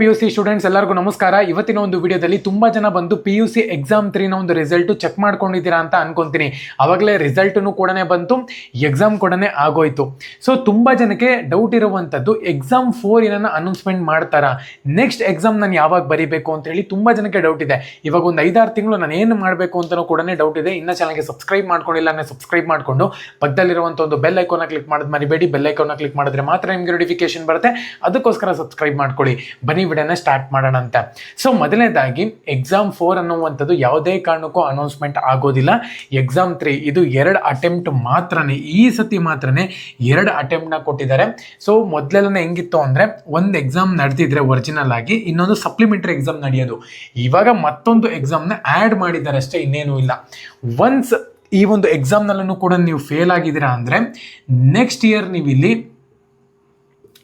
P U C students ಎಲ್ಲರಿಗೂ ನಮಸ್ಕಾರ. ಇವತ್ತಿನ ಒಂದು ವಿಡಿಯೋದಲ್ಲಿ ತುಂಬ ಜನ ಬಂದು ಪಿ ಯು ಸಿ ಎಕ್ಸಾಮ್ ತ್ರೀನ ಒಂದು ರಿಸಲ್ಟು ಚೆಕ್ ಮಾಡ್ಕೊಂಡಿದ್ದೀರಾ ಅಂತ ಅನ್ಕೊಂತೀನಿ. ಅವಾಗಲೇ ರಿಸಲ್ಟನ್ನು ಕೂಡ ಬಂತು ಎಕ್ಸಾಮ್ ಕೂಡ ಆಗೋಯ್ತು. ಸೊ ತುಂಬ ಜನಕ್ಕೆ ಡೌಟ್ ಇರುವಂಥದ್ದು ಎಕ್ಸಾಮ್ ಫೋರ್ ಏನನ್ನ ಅನೌನ್ಸ್ಮೆಂಟ್ ಮಾಡ್ತಾರಾ? ನೆಕ್ಸ್ಟ್ ಎಕ್ಸಾಮ್ ನಾನು ಯಾವಾಗ ಬರೀಬೇಕು ಅಂತ ಹೇಳಿ ತುಂಬ ಜನಕ್ಕೆ ಡೌಟ್ ಇದೆ. ಇವಾಗ ಒಂದು ಐದಾರು ತಿಂಗಳು ನಾನು ಏನು ಮಾಡಬೇಕು ಅಂತಲೂ ಕೂಡ ಡೌಟ್ ಇದೆ. ಇನ್ನ ಚಾನಲ್ಗೆ ಸಬ್ಸ್ಕ್ರೈಬ್ ಮಾಡ್ಕೊಂಡಿಲ್ಲ ಅಂದರೆ ಸಬ್ಸ್ಕ್ರೈಬ್ ಮಾಡಿಕೊಂಡು ಪಕ್ಕದಲ್ಲಿರುವಂಥ ಒಂದು ಬೆಲ್ ಐಕೋನ ಕ್ಲಿಕ್ ಮಾಡೋದು ಮರಿಬೇಡಿ. ಬೆಲ್ ಐಕೋನ ಕ್ಲಿಕ್ ಮಾಡಿದ್ರೆ ಮಾತ್ರ ನಿಮಗೆ ನೋಟಿಫಿಕೇಶನ್ ಬರುತ್ತೆ. ಅದಕ್ಕೋಸ್ಕರ ಸಬ್ಸ್ಕ್ರೈಬ್ ಮಾಡ್ಕೊಳ್ಳಿ. ಬನ್ನಿ ವಿಡಿಯೋನ ಸ್ಟಾರ್ಟ್ ಮಾಡೋಣ ಅಂತ ಸೊ ಮೊದಲನೇದಾಗಿ ಎಕ್ಸಾಮ್ ಫೋರ್ ಅನ್ನುವಂಥದ್ದು ಯಾವುದೇ ಕಾರಣಕ್ಕೂ ಅನೌನ್ಸ್ಮೆಂಟ್ ಆಗೋದಿಲ್ಲ. ಎಕ್ಸಾಮ್ ತ್ರೀ ಇದು ಎರಡು ಅಟೆಂಪ್ಟ್ ಮಾತ್ರನೇ, ಈ ಸತಿ ಮಾತ್ರನೇ ಎರಡು ಅಟೆಂಪ್ಟ್ನ ಕೊಟ್ಟಿದ್ದಾರೆ. ಸೊ ಮೊದಲೆಲ್ಲ ಹೆಂಗಿತ್ತು ಅಂದರೆ, ಒಂದು ಎಕ್ಸಾಮ್ ನಡೆದಿದ್ರೆ ಒರಿಜಿನಲ್ ಆಗಿ, ಇನ್ನೊಂದು ಸಪ್ಲಿಮೆಂಟರಿ ಎಕ್ಸಾಮ್ ನಡೆಯೋದು. ಇವಾಗ ಮತ್ತೊಂದು ಎಕ್ಸಾಮ್ನ ಆ್ಯಡ್ ಮಾಡಿದ್ದಾರೆ ಅಷ್ಟೇ, ಇನ್ನೇನು ಇಲ್ಲ. ಒನ್ಸ್ ಈ ಒಂದು ಎಕ್ಸಾಮ್ನಲ್ಲೂ ಕೂಡ ನೀವು ಫೇಲ್ ಆಗಿದ್ದೀರಾ ಅಂದರೆ ನೆಕ್ಸ್ಟ್ ಇಯರ್ ನೀವು ಇಲ್ಲಿ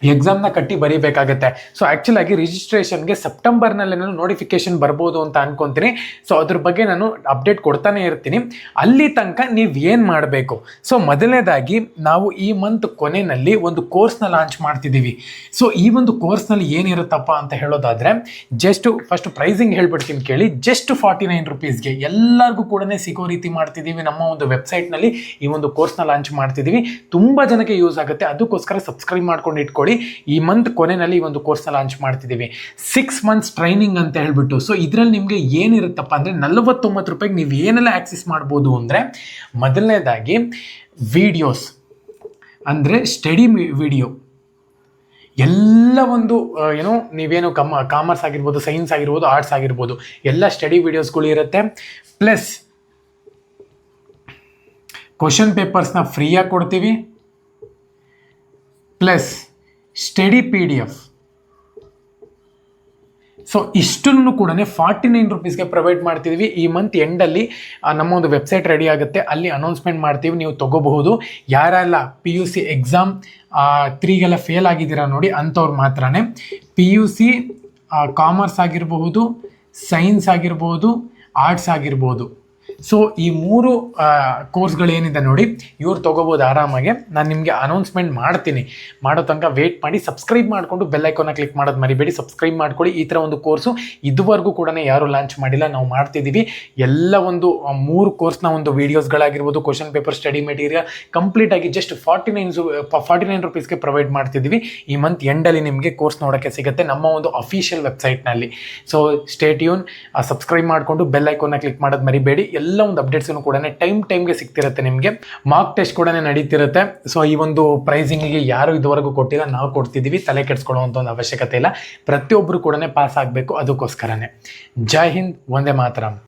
ಎಕ್ಸಾಮ್ನ ಕಟ್ಟಿ ಬರೀಬೇಕಾಗತ್ತೆ. ಸೊ ಆ್ಯಕ್ಚುಲ್ ಆಗಿ ರಿಜಿಸ್ಟ್ರೇಷನ್ಗೆ ಸೆಪ್ಟೆಂಬರ್ನಲ್ಲಿ ನಾನು ನೋಟಿಫಿಕೇಶನ್ ಬರ್ಬೋದು ಅಂತ ಅನ್ಕೊಂತೀನಿ. ಸೊ ಅದ್ರ ಬಗ್ಗೆ ನಾನು ಅಪ್ಡೇಟ್ ಕೊಡ್ತಾನೆ ಇರ್ತೀನಿ. ಅಲ್ಲಿ ತನಕ ನೀವು ಏನು ಮಾಡಬೇಕು? ಸೊ ಮೊದಲನೇದಾಗಿ ನಾವು ಈ ಮಂತ್ ಕೊನೆಯಲ್ಲಿ ಒಂದು ಕೋರ್ಸ್ನ ಲಾಂಚ್ ಮಾಡ್ತಿದ್ದೀವಿ. ಸೊ ಈ ಒಂದು ಕೋರ್ಸ್ನಲ್ಲಿ ಏನಿರುತ್ತಪ್ಪ ಅಂತ ಹೇಳೋದಾದರೆ ಜಸ್ಟ್ ಫಸ್ಟ್ ಪ್ರೈಸಿಂಗ್ ಹೇಳ್ಬಿಡ್ತೀನಿ ಕೇಳಿ. ಜಸ್ಟ್ ಫಾರ್ಟಿ ನೈನ್ ರುಪೀಸ್ಗೆ ಎಲ್ಲರಿಗೂ ಕೂಡ ಸಿಗೋ ರೀತಿ ಮಾಡ್ತಿದ್ದೀವಿ. ನಮ್ಮ ಒಂದು ವೆಬ್ಸೈಟ್ನಲ್ಲಿ ಈ ಒಂದು ಕೋರ್ಸ್ನ ಲಾಂಚ್ ಮಾಡ್ತಿದ್ದೀವಿ. ತುಂಬ ಜನಕ್ಕೆ ಯೂಸ್ ಆಗುತ್ತೆ. ಅದಕ್ಕೋಸ್ಕರ ಸಬ್ಸ್ಕ್ರೈಬ್ ಮಾಡ್ಕೊಂಡು ಇಟ್ಕೊಳ್ಳಿ. ಈ ಮಂತ್ ಕೊನೆಯಲ್ಲಿ ಈ ಒಂದು ಕೋರ್ಸ್ನ ಲಾಂಚ್ ಮಾಡ್ತಿದ್ದೀವಿ. ಸಿಕ್ಸ್ ಮಂತ್ಸ್ ಟ್ರೈನಿಂಗ್ ಅಂತ ಹೇಳ್ಬಿಟ್ಟು. ಸೊ ಇದರಲ್ಲಿ ನಿಮಗೆ ಏನಿರುತ್ತಪ್ಪ ಅಂದರೆ ನಲವತ್ತೊಂಬತ್ತು ರೂಪಾಯಿಗೆ ನೀವು ಏನೆಲ್ಲ ಆಕ್ಸೆಸ್ ಮಾಡ್ಬೋದು ಅಂದರೆ ಮೊದಲನೇದಾಗಿ ವಿಡಿಯೋಸ್ ಅಂದರೆ ಸ್ಟಡಿ ವಿಡಿಯೋ ಎಲ್ಲ ಒಂದು ಏನೋ, ನೀವೇನು ಕಮ ಕಾಮರ್ಸ್ ಆಗಿರ್ಬೋದು ಸೈನ್ಸ್ ಆಗಿರ್ಬೋದು ಆರ್ಟ್ಸ್ ಆಗಿರ್ಬೋದು, ಎಲ್ಲ ಸ್ಟಡಿ ವಿಡಿಯೋಸ್ಗಳು ಇರುತ್ತೆ. ಪ್ಲಸ್ ಕ್ವಶನ್ ಪೇಪರ್ಸ್ನ ಫ್ರೀಯಾಗಿ ಕೊಡ್ತೀವಿ. Plus study P D F so ಇಷ್ಟನ್ನು ಕೂಡ ಫಾರ್ಟಿ ನೈನ್ ರುಪೀಸ್ಗೆ ಪ್ರೊವೈಡ್ ಮಾಡ್ತಿದ್ವಿ. ಈ ಮಂತ್ ಎಂಡಲ್ಲಿ ನಮ್ಮ ಒಂದು ವೆಬ್ಸೈಟ್ ರೆಡಿ ಆಗುತ್ತೆ. ಅಲ್ಲಿ ಅನೌನ್ಸ್ಮೆಂಟ್ ಮಾಡ್ತೀವಿ. ನೀವು ತಗೋಬಹುದು. ಯಾರೆಲ್ಲ ಪಿ ಯು ಸಿ ಎಕ್ಸಾಮ್ ತ್ರೀಗೆಲ್ಲ ಫೇಲ್ ಆಗಿದ್ದೀರಾ ನೋಡಿ, ಅಂಥವ್ರು ಮಾತ್ರನೇ. ಪಿ ಯು ಸಿ ಕಾಮರ್ಸ್ ಆಗಿರಬಹುದು ಸೈನ್ಸ್ ಆಗಿರ್ಬೋದು ಆರ್ಟ್ಸ್ ಆಗಿರ್ಬೋದು. ಸೊ ಈ ಮೂರು ಕೋರ್ಸ್ಗಳೇನಿದೆ ನೋಡಿ, ಇವ್ರು ತೊಗೋಬೋದು ಆರಾಮಾಗಿ. ನಾನು ನಿಮಗೆ ಅನೌನ್ಸ್ಮೆಂಟ್ ಮಾಡ್ತೀನಿ. ಮಾಡೋ ತನಕ ವೇಟ್ ಮಾಡಿ ಸಬ್ಸ್ಕ್ರೈಬ್ ಮಾಡಿಕೊಂಡು ಬೆಲ್ಲೈಕೋನ ಕ್ಲಿಕ್ ಮಾಡೋದು ಮರಿಬೇಡಿ. ಸಬ್ಸ್ಕ್ರೈಬ್ ಮಾಡ್ಕೊಳ್ಳಿ. ಈ ಥರ ಒಂದು ಕೋರ್ಸು ಇದುವರೆಗೂ ಕೂಡ ಯಾರು ಲಾಂಚ್ ಮಾಡಿಲ್ಲ. ನಾವು ಮಾಡ್ತಿದ್ದೀವಿ. ಎಲ್ಲ ಒಂದು ಮೂರು ಕೋರ್ಸ್ನ ಒಂದು ವೀಡಿಯೋಸ್ಗಳಾಗಿರ್ಬೋದು ಕ್ವಶನ್ ಪೇಪರ್ ಸ್ಟಡಿ ಮೆಟೀರಿಯಲ್ ಕಂಪ್ಲೀಟಾಗಿ just forty nine forty nine ರುಪೀಸ್ಗೆ provide ಮಾಡ್ತಿದ್ದೀವಿ. ಈ ಮಂತ್ ಎಂಡಲ್ಲಿ ನಿಮಗೆ ಕೋರ್ಸ್ ನೋಡೋಕ್ಕೆ ಸಿಗುತ್ತೆ ನಮ್ಮ ಒಂದು ಅಫಿಷಿಯಲ್ ವೆಬ್ಸೈಟ್ನಲ್ಲಿ ಸೊ ಸ್ಟೇಟ್ಯೂನ್ ಸಬ್ಸ್ಕ್ರೈಬ್ ಮಾಡಿಕೊಂಡು ಬೆಲ್ ಐಕೋನ ಕ್ಲಿಕ್ ಮಾಡೋದು ಮರಿಬೇಡಿ. ಎಲ್ಲ ಒಂದು ಅಪ್ಡೇಟ್ಸ್ನು ಕೂಡ ಟೈಮ್ ಟೈಮ್ಗೆ ಸಿಗ್ತಿರುತ್ತೆ ನಿಮಗೆ. ಮಾರ್ಕ್ ಟೆಸ್ಟ್ ಕೂಡ ನಡೀತಿರುತ್ತೆ. ಸೊ ಈ ಒಂದು ಪ್ರೈಸಿಂಗಿಗೆ ಯಾರು ಇದುವರೆಗೂ ಕೊಟ್ಟಿಲ್ಲ, ನಾವು ಕೊಡ್ತಿದ್ದೀವಿ ತಲೆ ಕೆಡಿಸ್ಕೊಳ್ಳುವಂಥ ಒಂದು ಅವಶ್ಯಕತೆ ಇಲ್ಲ. ಪ್ರತಿಯೊಬ್ಬರು ಕೂಡ ಪಾಸ್ ಆಗಬೇಕು ಅದಕ್ಕೋಸ್ಕರನೇ. ಜೈ ಹಿಂದ್ ಒಂದೇ ಮಾತರಂ.